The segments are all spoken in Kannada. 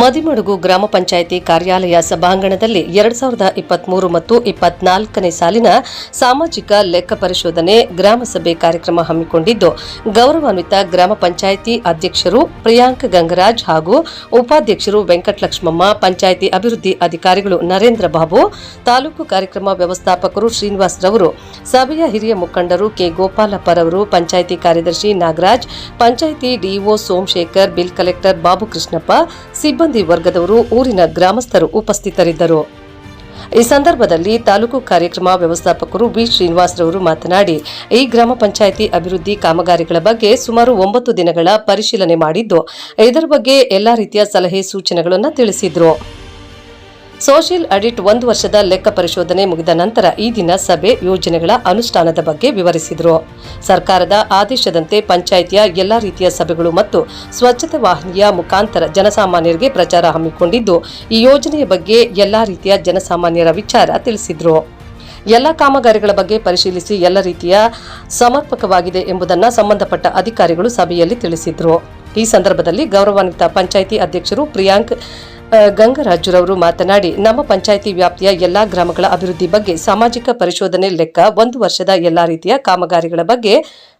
ಮದಿಮಡುಗು ಗ್ರಾಮ ಪಂಚಾಯಿತಿ ಕಾರ್ಯಾಲಯ ಸಭಾಂಗಣದಲ್ಲಿ ಎರಡ್ ಸಾವಿರದ ಇಪ್ಪತ್ಮೂರು ಮತ್ತು ಇಪ್ಪತ್ನಾಲ್ಕನೇ ಸಾಲಿನ ಸಾಮಾಜಿಕ ಲೆಕ್ಕ ಪರಿಶೋಧನೆ ಗ್ರಾಮಸಭೆ ಕಾರ್ಯಕ್ರಮ ಹಮ್ಮಿಕೊಂಡಿದ್ದು, ಗೌರವಾನ್ವಿತ ಗ್ರಾಮ ಪಂಚಾಯಿತಿ ಅಧ್ಯಕ್ಷರು ಪ್ರಿಯಾಂಕ್ ಗಂಗರಾಜ್ ಹಾಗೂ ಉಪಾಧ್ಯಕ್ಷರು ವೆಂಕಟಲಕ್ಷ್ಮಮ್ಮ, ಪಂಚಾಯಿತಿ ಅಭಿವೃದ್ಧಿ ಅಧಿಕಾರಿಗಳು ನರೇಂದ್ರ ಬಾಬು, ತಾಲೂಕು ಕಾರ್ಯಕ್ರಮ ವ್ಯವಸ್ಥಾಪಕರು ಶ್ರೀನಿವಾಸ್ ರವರು, ಸಭೆಯ ಹಿರಿಯ ಮುಖಂಡರು ಕೆ ಗೋಪಾಲಪ್ಪರವರು ಪಂಚಾಯಿತಿ ಕಾರ್ಯದರ್ಶಿ Nagaraj, panchayat D O Somashekhar, bill collector Babu Krishnappa ಸಿಬ್ಬಂದಿ ವರ್ಗದವರು ಊರಿನ ಗ್ರಾಮಸ್ಥರು ಉಪಸ್ಥಿತರಿದ್ದರು. ಈ ಸಂದರ್ಭದಲ್ಲಿ ತಾಲೂಕು ಕಾರ್ಯಕ್ರಮ ವ್ಯವಸ್ಥಾಪಕರು ಬಿ ಶ್ರೀನಿವಾಸರವರು ಮಾತನಾಡಿ, ಈ ಗ್ರಾಮ ಪಂಚಾಯಿತಿ ಅಭಿವೃದ್ಧಿ ಕಾಮಗಾರಿಗಳ ಬಗ್ಗೆ ಸುಮಾರು ಒಂಬತ್ತು ದಿನಗಳ ಪರಿಶೀಲನೆ ಮಾಡಿದ್ದು, ಇದರ ಬಗ್ಗೆ ಎಲ್ಲಾ ರೀತಿಯ ಸಲಹೆ ಸೂಚನೆಗಳನ್ನು ತಿಳಿಸಿದ್ರು. ಸೋಷಿಯಲ್ ಆಡಿಟ್ ಒಂದು ವರ್ಷದ ಲೆಕ್ಕ ಪರಿಶೋಧನೆ ಮುಗಿದ ನಂತರ ಈ ದಿನ ಸಭೆ ಯೋಜನೆಗಳ ಅನುಷ್ಠಾನದ ಬಗ್ಗೆ ವಿವರಿಸಿದರು. ಸರ್ಕಾರದ ಆದೇಶದಂತೆ ಪಂಚಾಯಿತಿಯ ಎಲ್ಲಾ ರೀತಿಯ ಸಭೆಗಳು ಮತ್ತು ಸ್ವಚ್ಛತೆ ವಾಹಿನಿಯ ಮುಖಾಂತರ ಜನಸಾಮಾನ್ಯರಿಗೆ ಪ್ರಚಾರ ಹಮ್ಮಿಕೊಂಡಿದ್ದು, ಈ ಯೋಜನೆಯ ಬಗ್ಗೆ ಎಲ್ಲಾ ರೀತಿಯ ಜನಸಾಮಾನ್ಯರ ವಿಚಾರ ತಿಳಿಸಿದರು. ಎಲ್ಲ ಕಾಮಗಾರಿಗಳ ಬಗ್ಗೆ ಪರಿಶೀಲಿಸಿ ಎಲ್ಲ ರೀತಿಯ ಸಮರ್ಪಕವಾಗಿದೆ ಎಂಬುದನ್ನು ಸಂಬಂಧಪಟ್ಟ ಅಧಿಕಾರಿಗಳು ಸಭೆಯಲ್ಲಿ ತಿಳಿಸಿದರು. ಈ ಸಂದರ್ಭದಲ್ಲಿ ಗೌರವಾನ್ವಿತ ಪಂಚಾಯಿತಿ ಅಧ್ಯಕ್ಷರು ಪ್ರಿಯಾಂಕ್ ಗಂಗರಾಜುರವರು ಮಾತನಾಡಿ, ನಮ್ಮ ಪಂಚಾಯಿತಿ ವ್ಯಾಪ್ತಿಯ ಎಲ್ಲಾ ಗ್ರಾಮಗಳ ಅಭಿವೃದ್ಧಿ ಬಗ್ಗೆ ಸಾಮಾಜಿಕ ಪರಿಶೋಧನೆ ಲೆಕ್ಕ ಒಂದು ವರ್ಷದ ಎಲ್ಲಾ ರೀತಿಯ ಕಾಮಗಾರಿಗಳ ಬಗ್ಗೆ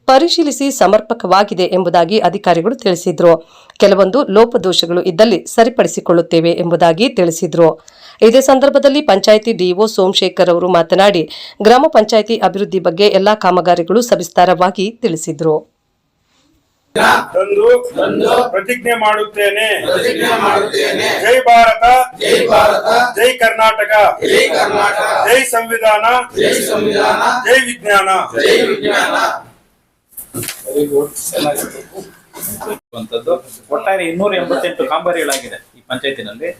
ಪರಿಶೀಲಿಸಿ ಸಮರ್ಪಕವಾಗಿದೆ ಎಂಬುದಾಗಿ ಅಧಿಕಾರಿಗಳು ತಿಳಿಸಿದರು. ಕೆಲವೊಂದು ಲೋಪದೋಷಗಳು ಇದ್ದಲ್ಲಿ ಸರಿಪಡಿಸಿಕೊಳ್ಳುತ್ತೇವೆ ಎಂಬುದಾಗಿ ತಿಳಿಸಿದರು. ಇದೇ ಸಂದರ್ಭದಲ್ಲಿ ಪಂಚಾಯಿತಿ ಡಿಒ ಸೋಮಶೇಖರ್ ಅವರು ಮಾತನಾಡಿ, ಗ್ರಾಮ ಪಂಚಾಯಿತಿ ಅಭಿವೃದ್ಧಿ ಬಗ್ಗೆ ಎಲ್ಲಾ ಕಾಮಗಾರಿಗಳು ಸವಿಸ್ತಾರವಾಗಿ ತಿಳಿಸಿದ್ರು. ತಂದು ಪ್ರತಿಜ್ಞೆ ಮಾಡುತ್ತೇನೆ. ಪ್ರತಿಜ್ಞೆ ಮಾಡುತ್ತೇನೆ. ಜೈ ಭಾರತ. ಜೈ ಭಾರತ. ಜೈ ಕರ್ನಾಟಕ. ಜೈ ಕರ್ನಾಟಕ. ಜೈ ಸಂವಿಧಾನ. ಜೈ ಸಂವಿಧಾನ. ಜೈ ವಿಜ್ಞಾನ. ಜೈ ವಿಜ್ಞಾನ. ಒಟ್ಟಾರೆ ಇನ್ನೂರ ಎಂಬತ್ತೆಂಟು ಕಾಂಬಾರಿಗಳಾಗಿದೆ ಈ ಪಂಚಾಯತಿನಲ್ಲಿ.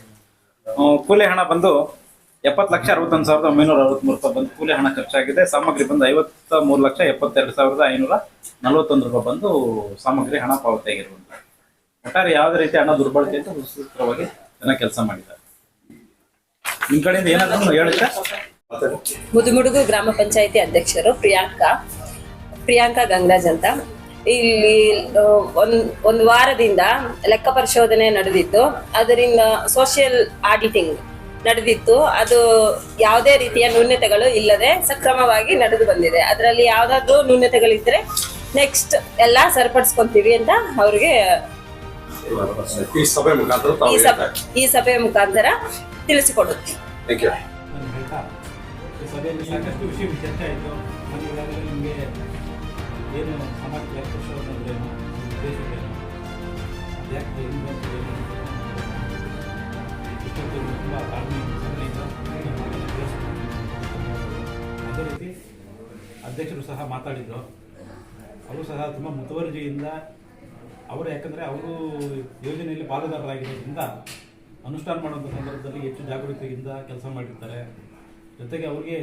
ಕೂಲಿ ಹಣ ಬಂದು ಎಪ್ಪತ್ತು ಲಕ್ಷ ಅರವತ್ತೊಂದು ಸಾವಿರದ ಒಂಬೈನೂರ ಅರವತ್ಮೂರು ರೂಪಾಯಿ ಬಂದು ಕೂಲಿ ಹಣ ಖರ್ಚಾಗಿದೆ. ಸಾಮಗ್ರಿ ಬಂದು ಐವತ್ತ ಮೂರು ಲಕ್ಷ ಎಪ್ಪತ್ತೆರಡು ಸಾವಿರದ ಐನೂರ ನಲವತ್ತೊಂದು ರೂಪಾಯಿ ಬಂದು ಸಾಮಗ್ರಿ ಹಣ ಪಾವತಿಯಾಗಿರುವಂತ ಒಟ್ಟಾರೆ ಯಾವುದೇ ರೀತಿ ಹಣ ದುರ್ಬಳಕೆ ಅಂತ ಸೂತ್ರವಾಗಿ ಜನ ಕೆಲಸ ಮಾಡಿದ್ದಾರೆ. ನಿಮ್ ಕಡೆಯಿಂದ ಏನಾದ್ರು ಹೇಳುತ್ತೆ ಮುದುಮುಡುಗು ಗ್ರಾಮ ಪಂಚಾಯತಿ ಅಧ್ಯಕ್ಷರು ಪ್ರಿಯಾಂಕಾ ಪ್ರಿಯಾಂಕಾ ಗಂಗರಾಜ್ ಅಂತ. ಇಲ್ಲಿ ಒಂದ್, ಒಂದು ವಾರದಿಂದ ಲೆಕ್ಕ ಪರಿಶೋಧನೆ ನಡೆದಿತ್ತು ಅದರಿಂದ ಸೋಷಿಯಲ್ ಆಡಿಟಿಂಗ್ ನಡೆದಿತ್ತು. ಅದು ಯಾವುದೇ ರೀತಿಯ ನ್ಯೂನ್ಯತೆಗಳು ಇಲ್ಲದೆ ಸಕ್ರಮವಾಗಿ ನಡೆದು ಬಂದಿದೆ. ಅದರಲ್ಲಿ ಯಾವುದಾದ್ರೂ ನ್ಯೂನ್ಯತೆಗಳಿದ್ರೆ ನೆಕ್ಸ್ಟ್ ಎಲ್ಲ ಸರಿಪಡಿಸ್ಕೊಂತೀವಿ ಅಂತ ಅವ್ರಿಗೆ ಈ ಸಭೆ ಮುಖಾಂತರ ಈ ಸಭೆ ಈ ಸಭೆಯ ಮುಖಾಂತರ ತಿಳಿಸಿಕೊಡುತ್ತೆ ಥ್ಯಾಂಕ್ ಯು. ಈ ಸಭೆಯಲ್ಲಿ ಸಾಕಷ್ಟು ವಿಷಯ ಚರ್ಚೆ ಆಯಿತು. ನಾನು ಈಗಾಗಲೇ ನಿಮಗೆ ಏನು ಸಮಾಜ ಏನು? ಅಧ್ಯಕ್ಷರು ಸಹ ಮಾತಾಡಿದರು ಅವರು ಸಹ ತುಂಬ ಮುತುವರ್ಜಿಯಿಂದ ಅವರು ಯಾಕಂದರೆ ಅವರು ಯೋಜನೆಯಲ್ಲಿ ಪಾಲುದಾರರಾಗಿರೋದ್ರಿಂದ ಅನುಷ್ಠಾನ ಮಾಡುವಂಥ ಸಂದರ್ಭದಲ್ಲಿ ಹೆಚ್ಚು ಜಾಗೃತಿಯಿಂದ ಕೆಲಸ ಮಾಡಿರ್ತಾರೆ. ಜೊತೆಗೆ ಅವ್ರಿಗೆ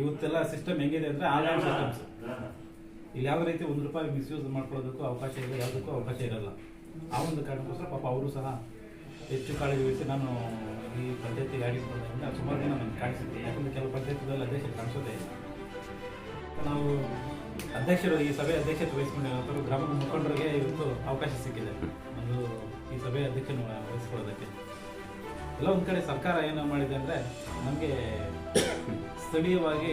ಇವತ್ತೆಲ್ಲ ಸಿಸ್ಟಮ್ ಹೆಂಗಿದೆ ಅಂದರೆ ಆನ್ಲೈನ್ ಸಿಸ್ಟಮ್ಸ್. ಇಲ್ಲಿ ಯಾವ ರೀತಿ ಒಂದು ರೂಪಾಯಿ ಮಿಸ್ಯೂಸ್ ಮಾಡ್ಕೊಳ್ಳೋದಕ್ಕೂ ಅವಕಾಶ ಇಲ್ಲ, ಯಾವುದಕ್ಕೂ ಅವಕಾಶ ಇರಲ್ಲ. ಆ ಒಂದು ಕಾರಣಕ್ಕೋಸ್ಕರ ಪಾಪ ಅವರು ಸಹ ಹೆಚ್ಚು ಕಾಳಜಿ ವಹಿಸಿ ನಾನು ಈ ಆಡಿಟ್ ಅಂತ ಸುಮಾರು ಜನ ನನಗೆ ಕಾಣಿಸುತ್ತೆ. ಯಾಕಂದರೆ ಕೆಲವು ಪಂಚಾಯತಿಗಳಲ್ಲಿ ಅಧ್ಯಕ್ಷರು ಕಾಣಿಸೋದೇ ಇಲ್ಲ. ನಾವು ಅಧ್ಯಕ್ಷರು, ಈ ಸಭೆ ಅಧ್ಯಕ್ಷತೆ ವಹಿಸಿಕೊಂಡಿರೋ ಗ್ರಾಮದ ಮುಖಂಡರಿಗೆ ಇವತ್ತು ಅವಕಾಶ ಸಿಕ್ಕಿದೆ. ಒಂದು ಈ ಸಭೆ ಅಧ್ಯಕ್ಷ ವಹಿಸ್ಕೊಳ್ಳೋದಕ್ಕೆ. ಎಲ್ಲ ಒಂದು ಕಡೆ ಸರ್ಕಾರ ಏನು ಮಾಡಿದೆ ಅಂದರೆ ನಮಗೆ ಸ್ಥಳೀಯವಾಗಿ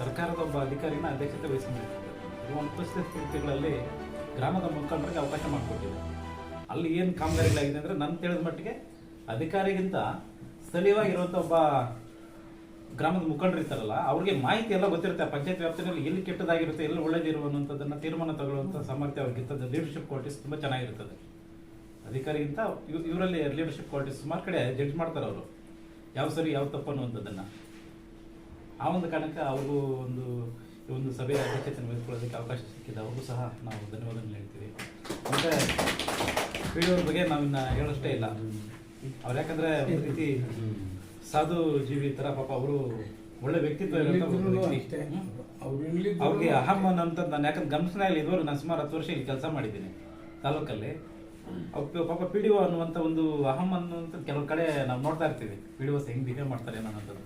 ಸರ್ಕಾರದ ಒಬ್ಬ ಅಧಿಕಾರಿನ ಅಧ್ಯಕ್ಷತೆ ವಹಿಸ್ಕೊಂಡಿರ್ತಾರೆ. ಒಂದು ಸ್ಥಿತಿಗಳಲ್ಲಿ ಗ್ರಾಮದ ಮುಖಂಡರಿಗೆ ಅವಕಾಶ ಮಾಡಿಕೊಟ್ಟಿದೆ. ಅಲ್ಲಿ ಏನು ಕಾಮಗಾರಿಗಳಾಗಿದೆ ಅಂದರೆ ನನ್ನ ತಿಳಿದ ಮಟ್ಟಿಗೆ ಅಧಿಕಾರಿಗಿಂತ ಸ್ಥಳೀಯವಾಗಿರುವಂಥ ಒಬ್ಬ ಗ್ರಾಮದ ಮುಖಂಡರು ಇರ್ತಾರಲ್ಲ, ಅವ್ರಿಗೆ ಮಾಹಿತಿ ಎಲ್ಲ ಗೊತ್ತಿರುತ್ತೆ. ಪಂಚಾಯತ್ ವ್ಯಾಪ್ತಿನಲ್ಲಿ ಎಲ್ಲಿ ಕೆಟ್ಟದಾಗಿರುತ್ತೆ, ಎಲ್ಲಿ ಒಳ್ಳೇದಿರುವಂಥದ್ದನ್ನು ತೀರ್ಮಾನ ತಗೊಳ್ಳುವಂಥ ಸಾಮರ್ಥ್ಯ ಅವ್ರಿಗಿರ್ತದೆ ಲೀಡರ್ಶಿಪ್ ಕ್ವಾಲಿಟೀಸ್ ತುಂಬ ಚೆನ್ನಾಗಿರ್ತದೆ. ಅಧಿಕಾರಿಗಿಂತ ಇವ್- ಇವರಲ್ಲಿ ಲೀಡರ್ಶಿಪ್ ಕ್ವಾಲಿಟೀಸ್ ಸುಮಾರು ಕಡೆ ಜಡ್ಜ್ ಮಾಡ್ತಾರೆ ಅವರು. ಯಾವ ಸರಿ, ಯಾವ ತಪ್ಪು ಅನ್ನುವಂಥದ್ದನ್ನು. ಆ ಒಂದು ಕಾರಣಕ್ಕೆ ಅವ್ರಿಗೂ ಒಂದು, ಈ ಒಂದು ಸಭೆಯ ಅಧ್ಯಕ್ಷತೆಯನ್ನು ವಹಿಸ್ಕೊಳ್ಳೋದಕ್ಕೆ ಅವಕಾಶ ಸಿಕ್ಕಿದೆ. ಅವ್ರಿಗೂ ಸಹ ನಾವು ಧನ್ಯವಾದಗಳು ಹೇಳ್ತೀವಿ. ಮತ್ತು ಪಿ ಡಿ ಬಗ್ಗೆ ನಾವಿನ್ನು ಹೇಳೋಷ್ಟೇ ಇಲ್ಲ. ಅವ್ರು ಯಾಕಂದರೆ ಒಂದು ರೀತಿ ಸಾಧು ಜೀವಿ ಥರ ಪಾಪ ಅವರು ಒಳ್ಳೆ ವ್ಯಕ್ತಿತ್ವ. ಹ್ಮ್. ಅವ್ರಿಗೆ ಅಹಮ್ಮ ಅಂತ ನಾನು ಯಾಕಂದ್ರೆ ಗಮನಿಸ್ತಾ ಇಲ್ಲ ಇದುವರೆಗೂ ನಾನು ಸುಮಾರು ಹತ್ತು ವರ್ಷ ಇಲ್ಲಿ ಕೆಲಸ ಮಾಡಿದ್ದೀನಿ ತಾಲೂಕಲ್ಲಿ. ಅವ್ರು ಪಾಪ ಪಿ ಡಿ ಒ ಅನ್ನುವಂಥ ಒಂದು ಅಹಂ ಅನ್ನುವಂಥ ಕೆಲವು ಕಡೆ ನಾವು ನೋಡ್ತಾ ಇರ್ತೀವಿ. ಪಿ ಡಿ ಒಸ್ ಹೆಂಗೆ ಬಿಹೇವ್ ಮಾಡ್ತಾರೆ ಅನ್ನೋದು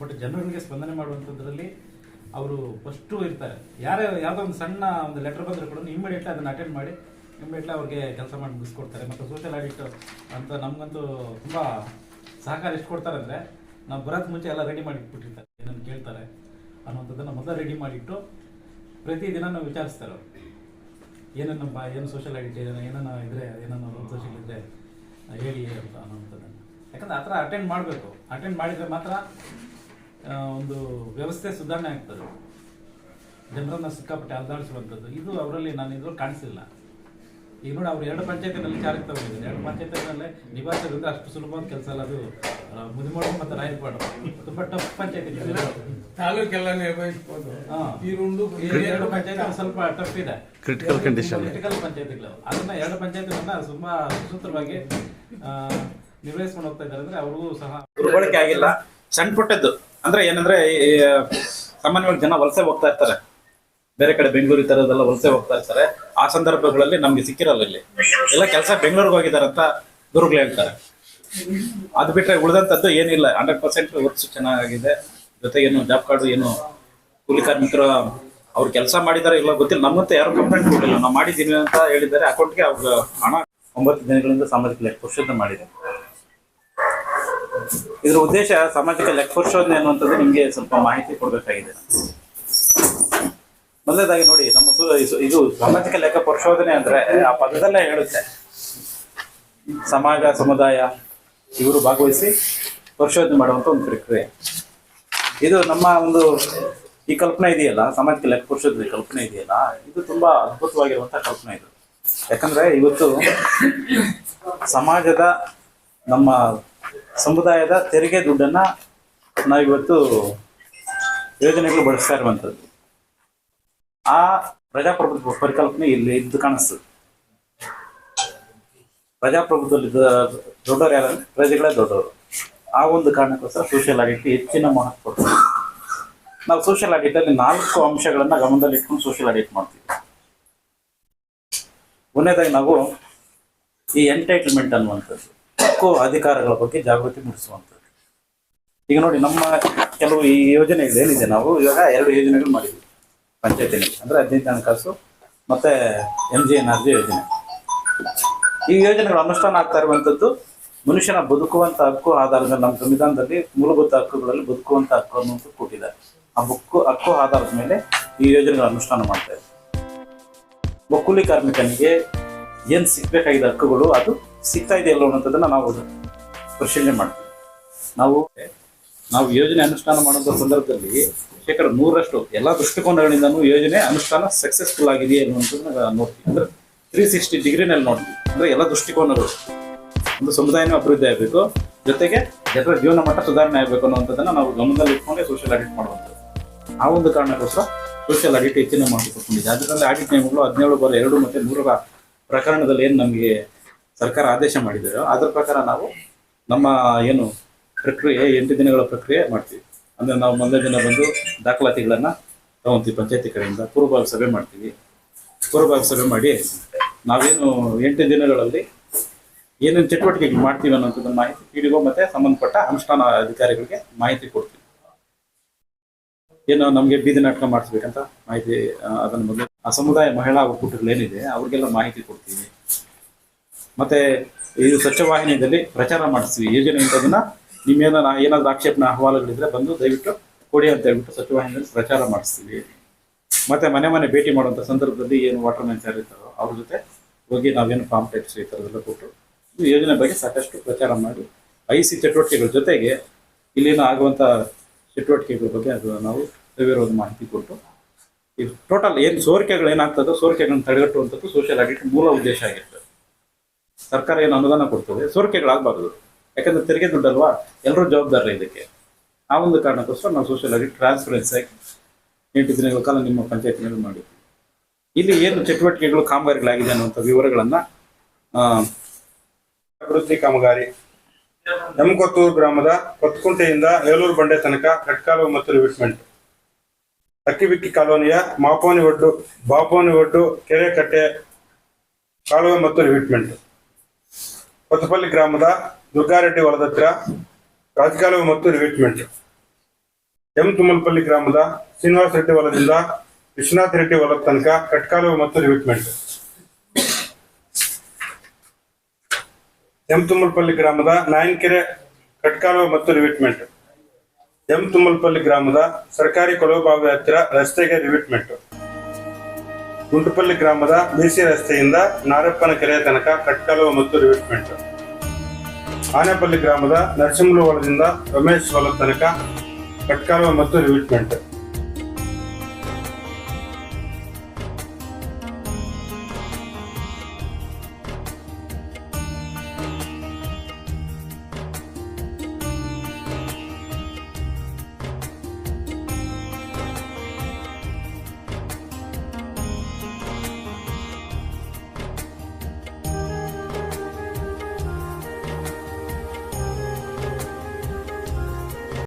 ಬಟ್ ಜನರಿಗೆ ಸ್ಪಂದನೆ ಮಾಡುವಂಥದ್ರಲ್ಲಿ ಅವರು ಫಸ್ಟು ಇರ್ತಾರೆ. ಯಾರೇ ಯಾವುದೋ ಒಂದು ಸಣ್ಣ ಒಂದು ಲೆಟರ್ ಬಂದರೂ ಕೂಡ ಇಮಿಡಿಯೇಟ್ಲಿ ಅದನ್ನು ಅಟೆಂಡ್ ಮಾಡಿ ಇಮಿಡಿಯೇಟ್ಲಿ ಅವ್ರಿಗೆ ಕೆಲಸ ಮಾಡಿ ಮುಗಿಸ್ಕೊಡ್ತಾರೆ. ಮತ್ತು ಸೋಷಿಯಲ್ ಆಡಿಟ್ ಅಂತ ನಮಗಂತೂ ತುಂಬ ಸಹಕಾರ ಎಷ್ಟು ಕೊಡ್ತಾರೆ ಅಂದರೆ ನಾವು ಬರೋಕ್ಕೆ ಮುಂಚೆ ಎಲ್ಲ ರೆಡಿ ಮಾಡಿ ಇಟ್ಬಿಟ್ಟಿರ್ತಾರೆ ಏನನ್ನು ಕೇಳ್ತಾರೆ ಅನ್ನೋಂಥದ್ದನ್ನು ಮೊದಲು ರೆಡಿ ಮಾಡಿಟ್ಟು ಪ್ರತಿದಿನ ನಾವು ವಿಚಾರಿಸ್ತಾರೆ ಅವರು. ಏನನ್ನ ಬಾ, ಏನು ಸೋಷಿಯಲ್ ಐಡೆಂಟಿ ಏನೋ, ಏನನ್ನ ಇದ್ರೆ, ಏನನ್ನ ಸೋಷಿಯಲ್ ಇದ್ರೆ ಹೇಳಿ ಅಂತ ಅನ್ನೋಂಥದ್ದನ್ನು ಯಾಕಂದ್ರೆ ಆ ಥರ ಅಟೆಂಡ್ ಮಾಡಬೇಕು. ಅಟೆಂಡ್ ಮಾಡಿದರೆ ಮಾತ್ರ ಒಂದು ವ್ಯವಸ್ಥೆ ಸುಧಾರಣೆ ಆಗ್ತದೆ. ಜನರನ್ನು ಸಿಕ್ಕಾಪಟ್ಟೆ ಅಲ್ದಾಡಿಸುವಂಥದ್ದು. ಇದು ಅವರಲ್ಲಿ ನಾನು ಇದ್ರೂ ಕಾಣಿಸಿಲ್ಲ. ಈಗ ನೋಡಿ ಅವ್ರು ಎರಡು ಪಂಚಾಯತಿನಲ್ಲಿ ಚಾರಕ್ಕೆ ತಗೊಂಡಿದ್ದಾರೆ. ಎರಡು ಪಂಚಾಯತಿನಲ್ಲಿ ನಿಭಾಯಿಸೋದ್ರಿಂದ ಅಷ್ಟು ಸುಲಭವಾದ ಕೆಲಸ ಅಲ್ಲ ಅದು. ಮುದಿಮೋಡು ಮತ್ತು ರಾಯರಪಾಡು ತುಂಬ ಟಫ್ ಪಂಚಾಯತಿ ತಾಲೂಕೆಲ್ಲ ನಿರ್ವಹಿಸ್ಬೋದು. ಈ ಒಂದು ಎರಡು ಪಂಚಾಯತಿ ಸ್ವಲ್ಪ ಟಫ್ ಇದೆ. Critical condition critical ಪಂಚಾಯತಿಗಳು. ಅದನ್ನ ಎರಡು ಪಂಚಾಯತಿಗಳನ್ನ ತುಂಬಾ ಸುಸೂತ್ರವಾಗಿ ಆ, ನಿರ್ವಹಿಸ್ಕೊಂಡು ಹೋಗ್ತಾ ಇದ್ದಾರೆ ಅಂದ್ರೆ ಅವ್ರಿಗೂ ಸಹ ದುರ್ಬಳಕೆ ಆಗಿಲ್ಲ. ಸಣ್ಣ ಪುಟ್ಟದ್ದು. ಅಂದ್ರೆ ಏನಂದ್ರೆ ಈ, ಸಾಮಾನ್ಯವಾಗಿ ಜನ ವಲಸೆ ಹೋಗ್ತಾ ಇರ್ತಾರೆ. ಬೇರೆ ಕಡೆ ಬೆಂಗಳೂರು ಈ ವಲಸೆ ಹೋಗ್ತಾ ಇರ್ತಾರೆ. ಆ ಸಂದರ್ಭಗಳಲ್ಲಿ ನಮ್ಗೆ ಸಿಕ್ಕಿರಲ್ಲ ಇಲ್ಲಿ. ಎಲ್ಲ ಕೆಲಸ ಬೆಂಗಳೂರಿಗೆ ಹೋಗಿದ್ದಾರೆ ಅಂತ ಗುರುಗಳು ಹೇಳ್ತಾರೆ. ಅದು ಬಿಟ್ರೆ ಉಳಿದಂತದ್ದು ಏನಿಲ್ಲ. ಹಂಡ್ರೆಡ್ ಪರ್ಸೆಂಟ್ ವರ್ಕ್ಸ್ ಚೆನ್ನಾಗಿದೆ. ಜೊತೆಗೆ ಏನು ಜಾಬ್ ಕಾರ್ಡ್ ಏನು ಕೂಲಿ ಕಾರ್ಮಿಕರು ಅವ್ರು ಕೆಲಸ ಮಾಡಿದಾರೆ ಇಲ್ಲ ಗೊತ್ತಿಲ್ಲ. ನಮ್ಮಂತ ಯಾರು ಕಂಪ್ಲೇಂಟ್ ಕೊಟ್ಟಿಲ್ಲ. ನಾವು ಮಾಡಿದ್ದೀವಿ ಅಂತ ಹೇಳಿದ್ದಾರೆ. ಅಕೌಂಟ್ಗೆ ಅವ್ರ ಹಣ ಒಂಬತ್ತು ದಿನಗಳಿಂದ ಸಾಮಾಜಿಕ ಲೆಕ್ಕ ಪರಿಶೋಧನೆ ಮಾಡಿದೆ. ಇದ್ರ ಉದ್ದೇಶ ಸಾಮಾಜಿಕ ಲೆಕ್ಕ ಪರಿಶೋಧನೆ ಅನ್ನುವಂಥದ್ದು ನಿಮಗೆ ಸ್ವಲ್ಪ ಮಾಹಿತಿ ಕೊಡಬೇಕಾಗಿದೆ. ಮೊದಲನೇದಾಗಿ ನೋಡಿ, ನಮ್ಮ ಇದು- ಸಾಮಾಜಿಕ ಲೆಕ್ಕ ಪರಿಶೋಧನೆ ಅಂದ್ರೆ ಆ ಪದದಲ್ಲೇ ಹೇಳುತ್ತೆ. ಸಮಾಜ, ಸಮುದಾಯ, ಇವರು ಭಾಗವಹಿಸಿ ಪರಿಶೋಧನೆ ಮಾಡುವಂತ ಒಂದು ಪ್ರಕ್ರಿಯೆ. ಇದು ನಮ್ಮ ಒಂದು ಈ ಕಲ್ಪನೆ ಇದೆಯಲ್ಲ, ಸಾಮಾಜಿಕ ಲೆಕ್ಕ ಪರಿಶೋಧನೆ ಕಲ್ಪನೆ ಇದೆಯಲ್ಲ, ಇದು ತುಂಬಾ ಅದ್ಭುತವಾಗಿರುವಂತಹ ಕಲ್ಪನೆ ಇದು. ಯಾಕಂದ್ರೆ ಇವತ್ತು ಸಮಾಜದ ನಮ್ಮ ಸಮುದಾಯದ ತೆರಿಗೆ ದುಡ್ಡನ್ನ ನಾವಿವತ್ತು ಯೋಜನೆಗಳು ಬಳಸ್ತಾ ಇರುವಂಥದ್ದು. ಆ ಪ್ರಜಾಪ್ರಭುತ್ವ ಪರಿಕಲ್ಪನೆ ಇಲ್ಲಿ ಇದ್ದು ಕಾಣಿಸ್ತದೆ ಪ್ರಜಾಪ್ರಭುತ್ವದಲ್ಲಿ ದೊಡ್ಡವರು ಯಾರಂದ್ರೆ ಪ್ರಜೆಗಳೇ ದೊಡ್ಡವರು. ಆ ಒಂದು ಕಾರಣಕ್ಕೋಸ್ಕರ ಸೋಷಿಯಲ್ ಆಡಿಟ್ ಹೆಚ್ಚಿನ ಮಹತ್ವ ಕೊಡ್ತೀವಿ ನಾವು ಸೋಷಿಯಲ್ ಆಡಿಟ್ ಅಲ್ಲಿ ನಾಲ್ಕು ಅಂಶಗಳನ್ನ ಗಮನದಲ್ಲಿಟ್ಕೊಂಡು ಸೋಷಿಯಲ್ ಆಡಿಟ್ ಮಾಡ್ತೀವಿ. ಒಂದನೇದಾಗಿ ನಾವು ಈ ಎಂಟೈಟಲ್ಮೆಂಟ್ ಅನ್ನುವಂಥದ್ದು, ಹಕ್ಕು ಅಧಿಕಾರಗಳ ಬಗ್ಗೆ ಜಾಗೃತಿ ಮೂಡಿಸುವಂಥದ್ದು. ಈಗ ನೋಡಿ ನಮ್ಮ ಕೆಲವು ಈ ಯೋಜನೆಗಳು ಏನಿದೆ, ನಾವು ಇವಾಗ ಎರಡು ಯೋಜನೆಗಳು ಮಾಡಿದ್ವಿ. ಪಂಚಾಯತಿನಲ್ಲಿ ಅಂದ್ರೆ ಹದಿನೈದು ಹಣಕಾಸು ಮತ್ತೆ M G N R G ಯೋಜನೆ. ಈ ಯೋಜನೆಗಳು ಅನುಷ್ಠಾನ ಆಗ್ತಾ ಇರುವಂಥದ್ದು, ಮನುಷ್ಯನ ಬದುಕುವಂತ ಹಕ್ಕು ಆಧಾರದ ನಮ್ಮ ಸಂವಿಧಾನದಲ್ಲಿ ಮೂಲಭೂತ ಹಕ್ಕುಗಳಲ್ಲಿ ಬದುಕುವಂತ ಹಕ್ಕು ಅನ್ನುವಂಥ ಕೊಟ್ಟಿದ್ದಾರೆ. ಆ ಬುಕ್ಕು, ಹಕ್ಕು, ಆಧಾರದ ಮೇಲೆ ಈ ಯೋಜನೆಗಳ ಅನುಷ್ಠಾನ ಮಾಡ್ತಾ ಇದೆ ಒಕ್ಕೂಲಿ ಕೂಲಿ ಕಾರ್ಮಿಕನಿಗೆ ಏನ್ ಸಿಗ್ಬೇಕಾಗಿದ್ದ ಹಕ್ಕುಗಳು, ಅದು ಸಿಗ್ತಾ ಇದೆಯಲ್ಲ ಅನ್ನೋದನ್ನ ನಾವು ಪರಿಶೀಲನೆ ಮಾಡ್ತೀವಿ. ನಾವು ನಾವು ಯೋಜನೆ ಅನುಷ್ಠಾನ ಮಾಡುವಂಥ ಸಂದರ್ಭದಲ್ಲಿ ಶೇಕಡ ನೂರರಷ್ಟು ಎಲ್ಲ ದೃಷ್ಟಿಕೋನಗಳಿಂದನೂ ಯೋಜನೆ ಅನುಷ್ಠಾನ ಸಕ್ಸಸ್ಫುಲ್ ಆಗಿದೆಯೇ ಅನ್ನುವಂಥದ್ದನ್ನ ನಾವು ನೋಡ್ತೀವಿ ಅಂದ್ರೆ ತ್ರೀ ಸಿಕ್ಸ್ಟಿ ಡಿಗ್ರಿನಲ್ಲಿ ನೋಡ್ತೀವಿ ಅಂದ್ರೆ ಎಲ್ಲ ದೃಷ್ಟಿಕೋನಗಳು. ಒಂದು ಸಮುದಾಯನೂ ಅಭಿವೃದ್ಧಿ ಆಗಬೇಕು. ಜೊತೆಗೆ ಜನರ ಜೀವನ ಮಟ್ಟ ಸುಧಾರಣೆ ಆಗಬೇಕು ಅನ್ನುವಂಥದ್ದನ್ನ ನಾವು ಗಮನದಲ್ಲಿ ಇಟ್ಕೊಂಡೇ ಸೋಷಿಯಲ್ ಆಡಿಟ್ ಮಾಡುವಂಥದ್ದು. ಆ ಒಂದು ಕಾರಣಕ್ಕೋಸ್ಕರ ಸೋಷಿಯಲ್ ಆಡಿಟ್ ಹೆಚ್ಚಿನ ಮಾಡಿಕೊಟ್ಟಿದೆ ಕೊಟ್ಟಿದೆ ಅದರಲ್ಲಿ ಆಡಿಟ್ ನಿಯಮಗಳು ಹದಿನೇಳು ಬಾರ ಎರಡು ಮತ್ತೆ ನೂರರ ಪ್ರಕರಣದಲ್ಲಿ ಏನು ನಮಗೆ ಸರ್ಕಾರ ಆದೇಶ ಮಾಡಿದೆಯೋ ಅದರ ಪ್ರಕಾರ ನಾವು ನಮ್ಮ ಏನು ಪ್ರಕ್ರಿಯೆ ಎಂಟು ದಿನಗಳ ಪ್ರಕ್ರಿಯೆ ಮಾಡ್ತೀವಿ. ಅಂದ್ರೆ ನಾವು ಮೊದಲನೇ ದಿನ ಬಂದು ದಾಖಲಾತಿಗಳನ್ನ ತಗೊಂತೀವಿ ಪಂಚಾಯತಿ ಕಡೆಯಿಂದ ಪೂರ್ವಭಾವಿ ಸಭೆ ಮಾಡ್ತೀವಿ. ಪೂರ್ವಭಾವಿ ಸಭೆ ಮಾಡಿ ನಾವೇನು ಎಂಟು ದಿನಗಳಲ್ಲಿ ಏನೇನು ಚಟುವಟಿಕೆ ಮಾಡ್ತೀವಿ ಅನ್ನೋಂಥದ್ದು ಮಾಹಿತಿ ಪೀಡಿಗೋ ಮತ್ತೆ ಸಂಬಂಧಪಟ್ಟ ಅನುಷ್ಠಾನ ಅಧಿಕಾರಿಗಳಿಗೆ ಮಾಹಿತಿ ಕೊಡ್ತೀವಿ. ಏನು ನಮಗೆ ಬೀದಿ ನಾಟಕ ಮಾಡಿಸ್ಬೇಕಂತ ಮಾಹಿತಿ ಅದನ್ನು ಅದನ್ನ ಮೊದಲು ಆ ಸಮುದಾಯ ಮಹಿಳಾ ಒಕ್ಕೂಟಗಳು ಏನಿದೆ ಅವ್ರಿಗೆಲ್ಲ ಮಾಹಿತಿ ಕೊಡ್ತೀವಿ. ಮತ್ತೆ ಇದು ಸ್ವಚ್ಛವಾಹಿನಿಯಲ್ಲಿ ಪ್ರಚಾರ ಮಾಡಿಸ್ತೀವಿ. ಯೋಜನೆ ಇಂಥದನ್ನ ನಿಮ್ಮೇನ ಏನಾದ್ರು ಆಕ್ಷೇಪಣೆ, ಅಹವಾಲುಗಳಿದ್ರೆ ಬಂದು ದಯವಿಟ್ಟು ಕೊಡಿ ಅಂತ ಹೇಳ್ಬಿಟ್ಟು ಸಚಿವಾಲಯದಲ್ಲಿ ಪ್ರಚಾರ ಮಾಡಿಸ್ತೀವಿ. ಮತ್ತೆ ಮನೆ ಮನೆ ಭೇಟಿ ಮಾಡುವಂಥ ಸಂದರ್ಭದಲ್ಲಿ ಏನು ವಾಟರ್ ಮ್ಯಾನ್ ಯಾರು ಇರ್ತಾರೋ ಅವ್ರ ಜೊತೆ ಹೋಗಿ ನಾವೇನು ಕಾಂಪ್ಲೆಕ್ಸ್ ಈ ಥರದೆಲ್ಲ ಕೊಟ್ಟು ಈ ಯೋಜನೆ ಬಗ್ಗೆ ಸಾಕಷ್ಟು ಪ್ರಚಾರ ಮಾಡಿ ಐ ಸಿ ಚಟುವಟಿಕೆಗಳ ಜೊತೆಗೆ ಇಲ್ಲಿನ ಆಗುವಂಥ ಚಟುವಟಿಕೆಗಳ ಬಗ್ಗೆ ಅದು ನಾವು ಸವಿರೋದು ಮಾಹಿತಿ ಕೊಟ್ಟು ಇದು ಟೋಟಲ್ ಏನು ಸೋರಿಕೆಗಳು ಏನಾಗ್ತದೋ ಸೋರಿಕೆಗಳನ್ನ ತಡೆಗಟ್ಟುವಂಥದ್ದು ಸೋಷಿಯಲ್ ಆಗಿ ಮೂಲ ಉದ್ದೇಶ ಆಗಿರ್ತದೆ. ಸರ್ಕಾರ ಏನು ಅನುದಾನ ಕೊಡ್ತದೆ, ಸೋರಿಕೆಗಳಾಗಬಾರ್ದು. ಯಾಕಂದ್ರೆ ತೆರಿಗೆ ದುಡ್ಡಲ್ವಾ? ಎಲ್ಲರೂ ಜವಾಬ್ದಾರಿ ಇದಕ್ಕೆ. ಆ ಒಂದು ಕಾರಣಕ್ಕೋಸ್ಕರ ನಾವು ಸೋಷಿಯಲ್ ಆಗಿ ಟ್ರಾನ್ಸ್ಪರೆನ್ಸಿ ಆಗಿ ಎಂಟು ದಿನಗಳ ಕಾಲ ನಿಮ್ಮ ಪಂಚಾಯತ್ನಲ್ಲಿ ಮಾಡಿ ಇಲ್ಲಿ ಏನು ಚಟುವಟಿಕೆಗಳು, ಕಾಮಗಾರಿಗಳಾಗಿದೆ ಅನ್ನುವಂಥ ವಿವರಗಳನ್ನ ಅಭಿವೃದ್ಧಿ ಕಾಮಗಾರಿ ಎಮ್ಕೊತ್ತೂರು ಗ್ರಾಮದ ಕೊತ್ಕುಂಟೆಯಿಂದ ಏಲೂರು ಬಂಡೆ ತನಕ ಕಟ್ಕಾಲು ಮತ್ತು ರಿವಿಟ್ಮೆಂಟ್ ಅಕ್ಕಿಬಿಕ್ಕಿ ಕಾಲೋನಿಯ ಮಾಪೋನಿ ಒಡ್ಡು ಬಾಪೋನಿ ಒಡ್ಡು ಕೆರೆ ಕಟ್ಟೆ ಕಾಲುವೆ ಮತ್ತು ರಿವಿಟ್ಮೆಂಟ್ ಕೊತ್ತಪಲ್ಲಿ ಗ್ರಾಮದ ದುರ್ಗಾರೆಡ್ಡಿ ಹೊಲದ ಹತ್ರ ರಾಜಕಾಲುವೆ ಮತ್ತು ರಿವಿಟ್ಮೆಂಟ್ ಎಂ ತುಮಲ್ಪಲ್ಲಿ ಗ್ರಾಮದ ಶ್ರೀನಿವಾಸ ರೆಡ್ಡಿ ಹೊಲದಿಂದ ವಿಶ್ವನಾಥ್ ರೆಡ್ಡಿ ಹೊಲದ ತನಕ ಕಟ್ಕಾಲುವೆ ಮತ್ತು ರಿವಿಟ್ಮೆಂಟ್ ಎಂ ತುಮಲ್ಪಲ್ಲಿ ಗ್ರಾಮದ ನಾಯನ್ಕೆರೆ ಕಟ್ಕಾಲುವೆ ಮತ್ತು ರಿವಿಟ್ಮೆಂಟ್ ಎಂ ತುಮಲ್ಪಲ್ಲಿ ಗ್ರಾಮದ ಸರ್ಕಾರಿ ಕೊಳವೆ ಬಾವಿ ಹತ್ತಿರ ರಸ್ತೆಗೆ ರಿವಿಟ್ಮೆಂಟ್ ಗುಂಟುಪಲ್ಲಿ ಗ್ರಾಮದ ಬಿಸಿ ರಸ್ತೆಯಿಂದ ನಾರಪ್ಪನ ಕೆರೆಯ ತನಕ ಕಟ್ಟಲು ಮತ್ತು ರಿವಿಟ್ಮೆಂಟ್ ಆನೆಪಲ್ಲಿ ಗ್ರಾಮದ ನರಸಿಂಹಲು ಹೊಲದಿಂದ ರಮೇಶ್ ಹೊಲದ ತನಕ ಕಟ್ಕಾಲುವ ಮತ್ತು ರಿವಿಟ್ಮೆಂಟ್